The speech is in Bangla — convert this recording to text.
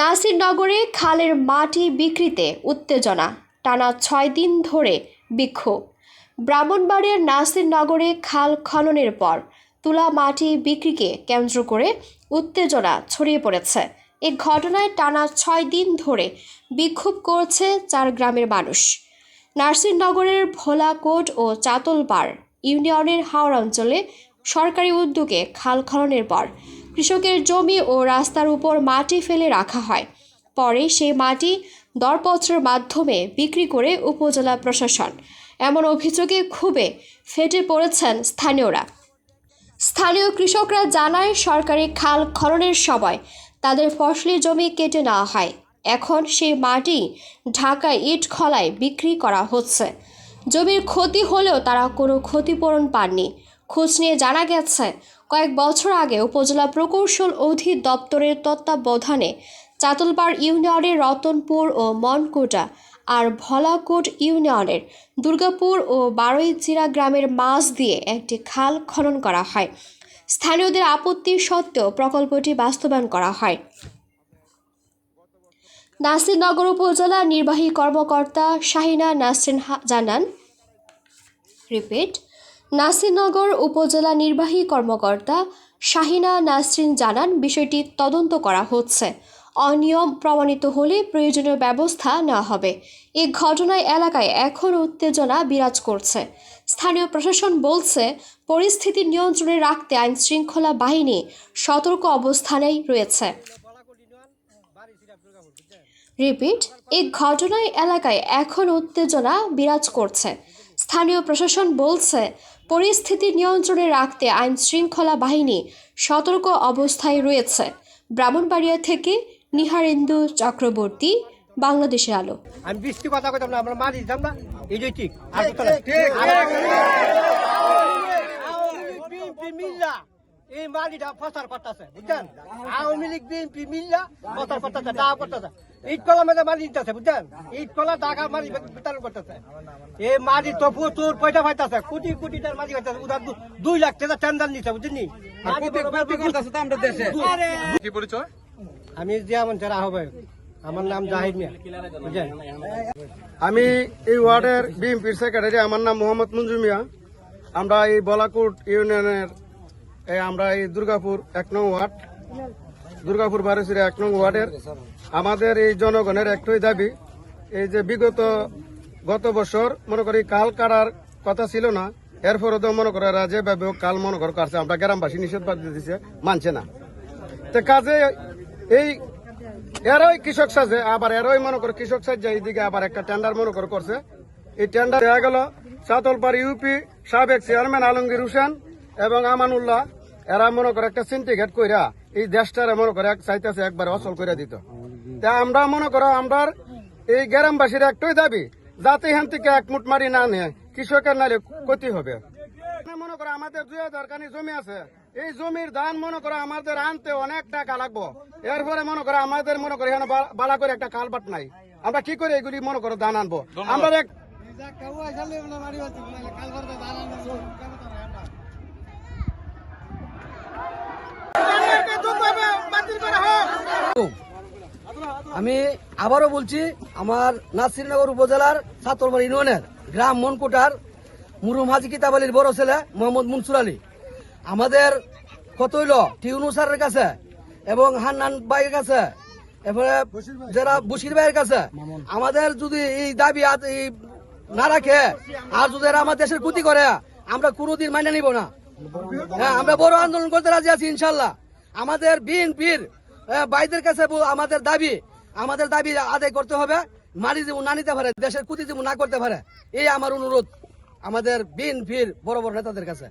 নাসিরনগরে খালের মাটি বিক্রিতে উত্তেজনা, টানা ছয় দিন ধরে বিক্ষোভ। ব্রাহ্মণবাড়িয়ার নাসিরনগরে খাল খননের পর তুলা মাটি বিক্রিকে কেন্দ্র করে উত্তেজনা ছড়িয়ে পড়েছে। এ ঘটনায় টানা ছয় দিন ধরে বিক্ষোভ করছে চার গ্রামের মানুষ। নার্সিংনগরের ভোলাকোট ও চাতলপাড় ইউনিয়নের হাওড়া অঞ্চলে সরকারি উদ্যোগে খাল খননের পর কৃষকের জমি ও রাস্তার উপর মাটি ফেলে রাখা হয়। পরে সেই মাটি দরপত্রের মাধ্যমে বিক্রি করে উপজেলা প্রশাসন। এমন অভিযোগে ক্ষোভে ফেটে পড়েছেন স্থানীয়রা। স্থানীয় কৃষকরা জানায়, সরকারি খাল খননের সময় তাদের ফসলি জমি কেটে নেওয়া হয়। এখন সেই মাটি ঢাকায় ইট খলায় বিক্রি করা হচ্ছে। জমির ক্ষতি হলেও তারা কোনো ক্ষতিপূরণ পাননি। খোঁজ নিয়ে জানা গেছে, কয়েক বছর আগে উপজেলা প্রকৌশল অধিদপ্তরের তত্ত্বাবধানে চাতলপাড় ইউনিয়নের রতনপুর ও মনকোটা আর ভলাকোট ইউনিয়নের দুর্গাপুর ও বারোইচিরা গ্রামের মাছ দিয়ে একটি খাল খনন করা হয়। স্থানীয়দের আপত্তি সত্ত্বেও প্রকল্পটি বাস্তবায়ন করা হয়। নাসিরনগর উপজেলা নির্বাহী কর্মকর্তা শাহিনা নাসরিন জানান, রিপিট নাসিরনগর উপজেলা নির্বাহী কর্মকর্তা শাহিনা নাসরিন জানান, বিষয়টি তদন্ত করা হচ্ছে। অনিয়ম প্রমাণিত হলে প্রয়োজনীয় ব্যবস্থা নেওয়া হবে। এই ঘটনায় এলাকায় এখন উত্তেজনা বিরাজ করছে। স্থানীয় প্রশাসন বলছে, পরিস্থিতি নিয়ন্ত্রণে রাখতে আইন শৃঙ্খলা বাহিনী সতর্ক অবস্থানেই রয়েছে। রিপিট এই ঘটনায় এলাকায় এখন উত্তেজনা বিরাজ করছে। স্থানীয় প্রশাসন বলছে পরিস্থিতি নিয়ন্ত্রণে রাখতে আইন শৃঙ্খলা বাহিনী সতর্ক অবস্থায় রয়েছে। ব্রাহ্মণবাড়িয়া থেকে নিহারেন্দু চক্রবর্তী বাংলাদেশে আলো। আমি বৃষ্টি কথা কইতাম না আমরা মারি দিতাম না এই যে ঠিক বিএনপি মিল্লা এই মালিটা ফসার করতেছে বুঝছেন? আওয়ামী লীগ বিএনপি মিল্লা ফসার করতেছে দাও করতেছে। ইট কলা মেঝে মারি দিতেছে বুঝছেন? ইট কলা টাকা মারি বিতরণ করতেছে। এই মারি তো প্রচুর পয়সা পাইতেছে কোটি কোটি টাকার মারি পাইতেছে উদার দু- দুই লাখ টাকা টেন্ডার নিচ্ছে বুঝছেন কি পরিচয়? আমি আহ্বায়ক আমার নাম জাহিদ মিয়া বুঝছেন? আমি এই ওয়ার্ডের বিএনপির সেক্রেটারি আমার নাম মোহাম্মদ মঞ্জু মিয়া। আমরা এই বলাকুট ইউনিয়নের এই আমরা এই দুর্গাপুর এক নং ওয়ার্ড। দুর্গাপুর বারোসিরা এক নং ওয়ার্ডের। আমাদের এই জনগণের একটাই দাবি, এই যে বিগত গত বছর মনে করি কাল কাটার কথা ছিল না এরপরে তো মনে করে যেভাবে কাল মনে করে কাটছে। আমরা গ্রামবাসী নিষেধাজ্ঞা দিচ্ছে মানছে না। তো কাজে এই, এরই কৃষক সাজে, আবার এরই মনে করে কৃষক সাজে এইদিকে আবার একটা টেন্ডার মনে করে করছে। এই টেন্ডার দেওয়া গেল সাতলপাড় ইউপি সাবেক চেয়ারম্যান আলমগীর হোসেন এবং আমানুল্লাহ। এরা মনে করে একটা সিন্ডিকেট কইরা এই দেশটার মনে করে এক চাইতেছে একবার অচল করে দিত। তা আমরা মনে করো আমরা এই গ্রামবাসীর একটাই দাবি যাতে এখান থেকে এক মুঠ মারি না নেয় কৃষকের নালে ক্ষতি হবে। মনে করো আমাদের দুই হাজার কানি জমি আছে এই জমির ধান মনে করো আমাদের আনতে অনেক টাকা লাগবো। এরপরে মনে করো আমাদের মনে করো এখানে বালা করে একটা কালবাট নাই। আমরা কি করে এগুলি মনে করো ধান আনব? আমরা এক আমি আবারও বলছি আমার নাসিরনগর উপজেলার সাতরবার ইউনিয়নের গ্রাম মনকুটার মুরুম হাজি কিতাব আলীর বড় ছেলে মোহাম্মদ মনসুর আলী। আমাদের কত হইল টিউনু স্যারের কাছে এবং হান্নান ভাইয়ের কাছে এরপরে যারা বশির ভাইয়ের কাছে আমাদের যদি এই দাবি না রাখে আর যদি এরা আমার দেশের ক্ষতি করে আমরা কোনোদিন মাইনে নিব না। হ্যাঁ আমরা বড় আন্দোলন করতে রাজি আছি ইনশাল্লাহ। আমাদের বিএনপির ভাইদের কাছে আমাদের দাবি আমাদের দাবি আদায় করতে হবে। মারি যেমন না নিতে পারে, দেশের ক্ষতি যেমন না করতে পারে, এই আমার অনুরোধ আমাদের বিএনপির বড় বড় নেতাদের কাছে।